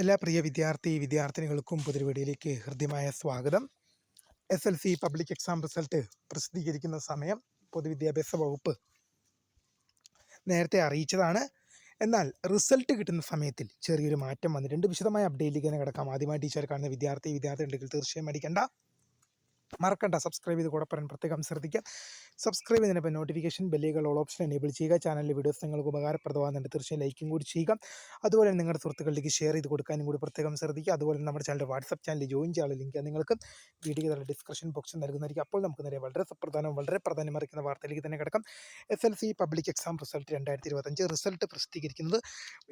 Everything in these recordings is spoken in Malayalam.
എല്ലാ പ്രിയ വിദ്യാർത്ഥി വിദ്യാർത്ഥിനികൾക്കും പുതിയ വീഡിയോയിലേക്ക് ഹൃദ്യമായ സ്വാഗതം. S L C public exam result പ്രസിദ്ധീകരിക്കുന്ന സമയം പൊതുവിദ്യാഭ്യാസ വകുപ്പ് നേരത്തെ അറിയിച്ചതാണ്. എന്നാൽ റിസൾട്ട് കിട്ടുന്ന സമയത്തിൽ ചെറിയൊരു മാറ്റം വന്നിട്ടുണ്ട്. വിശദമായ അപ്ഡേറ്റിലേക്ക് തന്നെ കിടക്കാം. ആദ്യമായി ടീച്ചർ കാണുന്ന വിദ്യാർത്ഥി വിദ്യാർത്ഥി ഉണ്ടെങ്കിൽ തീർച്ചയായും അടിക്കണ്ട മറക്കണ്ട. സബ്സ്ക്രൈബ് ചെയ്ത് കൂടെ പറയാൻ പ്രത്യേകം ശ്രദ്ധിക്കുക. സബ്സ്ക്രൈബ് ചെയ്തതിനൊപ്പം നോട്ടിഫിക്കേഷൻ ബെല്ലുകൾ ഓൾ ഓപ്ഷൻ എനേബിൾ ചെയ്യുക. ചാനലിലെ വീഡിയോസ് നിങ്ങൾക്ക് ഉപകാരപ്രദമാകുന്നുണ്ട്. തീർച്ചയായും ലൈക്കും കൂടി ചെയ്യുക. അതുപോലെ നിങ്ങളുടെ സുഹൃത്തുക്കളിലേക്ക് ഷെയർ ചെയ്ത് കൊടുക്കാനും കൂടി പ്രത്യേകം ശ്രദ്ധിക്കുക. അതുപോലെ നമ്മുടെ ചാനലിന്റെ വാട്സപ്പ് ചാനൽ ജോയിൻ ചെയ്യാനുള്ള ലിങ്ക് നിങ്ങൾക്ക് വീഡിയോ ഡിസ്ക്രിപ്ഷൻ ബോക്സിൽ നൽകുന്നതായിരിക്കും. അപ്പോൾ നമുക്ക് നേരെ വളരെ സുപ്രധാനവും വളരെ പ്രാധാന്യമറിക്കുന്ന വാർത്തയിലേക്ക് തന്നെ കിടക്കാം. S L C public exam result രണ്ടായിരത്തി ഇരുപത്തഞ്ച് റിസൾട്ട് പ്രസിദ്ധീകരിക്കുന്നത്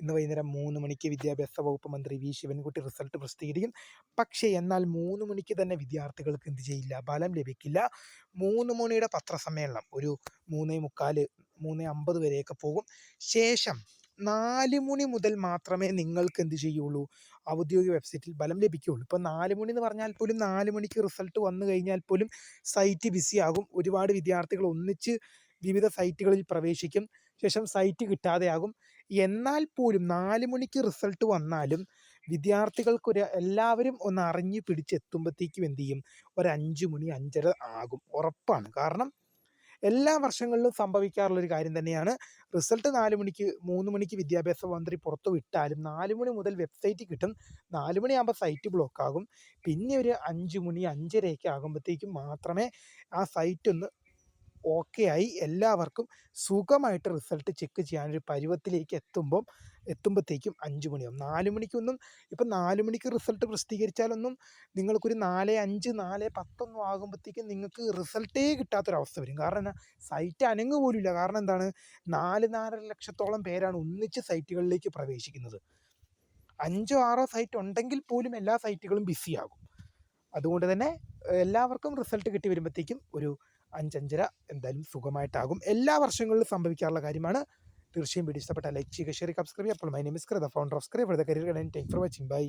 ഇന്ന് വൈകുന്നേരം മൂന്ന് മണിക്ക് വിദ്യാഭ്യാസ വകുപ്പ് മന്ത്രി വി ശിവൻകുട്ടി റിസൾട്ട് പ്രസിദ്ധീകരിക്കും. പക്ഷേ എന്നാൽ മൂന്ന് മണിക്ക് തന്നെ വിദ്യാർത്ഥികൾക്ക് എന്ത് ചെയ്യില്ല ഫലം ലഭിക്കില്ല. മൂന്ന് മണിയുടെ പത്രസമ്മേളനം. ഒരു മൂന്നേ മുക്കാൽ മൂന്നേ അമ്പത് വരെയൊക്കെ പോകും. ശേഷം നാല് മണി മുതൽ മാത്രമേ നിങ്ങൾക്ക് എന്ത് ചെയ്യുള്ളൂ? ഔദ്യോഗിക വെബ്സൈറ്റിൽ ഫലം ലഭിക്കുകയുള്ളൂ. ഇപ്പോൾ നാല് മണി എന്ന് പറഞ്ഞാൽ പോലും നാല് മണിക്ക് റിസൾട്ട് വന്നു കഴിഞ്ഞാൽ പോലും സൈറ്റ് ബിസി ആകും. ഒരുപാട് വിദ്യാർത്ഥികൾ ഒന്നിച്ച് വിവിധ സൈറ്റുകളിൽ പ്രവേശിക്കും. ശേഷം സൈറ്റ് കിട്ടാതെയാകും. എന്നാൽ പോലും നാല് മണിക്ക് റിസൾട്ട് വന്നാലും വിദ്യാർത്ഥികൾക്കൊരു എല്ലാവരും ഒന്ന് അറിഞ്ഞ് പിടിച്ചെത്തുമ്പോഴത്തേക്കും എന്ത് ചെയ്യും? ഒരു അഞ്ച് മണി അഞ്ചര ആകും. ഉറപ്പാണ്. കാരണം എല്ലാ വർഷങ്ങളിലും സംഭവിക്കാറുള്ളൊരു കാര്യം തന്നെയാണ്. റിസൾട്ട് നാല് മണിക്ക് മൂന്ന് മണിക്ക് വിദ്യാഭ്യാസ മന്ത്രി പുറത്തു വിട്ടാലും നാല് മണി മുതൽ വെബ്സൈറ്റ് കിട്ടും. നാല് മണിയാകുമ്പോൾ സൈറ്റ് ബ്ലോക്ക് ആകും പിന്നെ ഒരു അഞ്ച് മണി അഞ്ചരയൊക്കെ ആകുമ്പോഴത്തേക്കും മാത്രമേ ആ സൈറ്റ് ഒന്ന് ഓക്കെ ആയി എല്ലാവർക്കും സുഖമായിട്ട് റിസൾട്ട് ചെക്ക് ചെയ്യാനൊരു പരുവത്തിലേക്ക് എത്തുമ്പം എത്തുമ്പോഴത്തേക്കും അഞ്ച് മണിയാവും നാല് മണിക്കൊന്നും ഇപ്പം നാല് മണിക്ക് റിസൾട്ട് പ്രസിദ്ധീകരിച്ചാലൊന്നും നിങ്ങൾക്കൊരു നാല് അഞ്ച് നാല് പത്തൊന്നും ആകുമ്പോഴത്തേക്കും നിങ്ങൾക്ക് റിസൾട്ടേ കിട്ടാത്തൊരവസ്ഥ വരും. കാരണം എന്നാ സൈറ്റ് അനങ്ങ് പോലുമില്ല. കാരണം എന്താണ്? നാല് നാലര ലക്ഷത്തോളം പേരാണ് ഒന്നിച്ച് സൈറ്റുകളിലേക്ക് പ്രവേശിക്കുന്നത്. അഞ്ചോ ആറോ സൈറ്റ് ഉണ്ടെങ്കിൽ പോലും എല്ലാ സൈറ്റുകളും ബിസിയാകും അതുകൊണ്ട് തന്നെ എല്ലാവർക്കും റിസൾട്ട് കിട്ടി വരുമ്പോഴത്തേക്കും ഒരു അഞ്ചഞ്ചര എന്തായാലും സുഖമായിട്ടാകും. എല്ലാ വർഷങ്ങളിലും സംഭവിക്കാറുള്ള കാര്യമാണ്. തീർച്ചയായും വീഡിയോ ഇഷ്ടപ്പെട്ട ലൈക്ക് ചെയ്യുക ഷെയർ സബ്സ്ക്രൈബ് അപ്പോൾ my name is Kritha founder of scribe career time for watching bye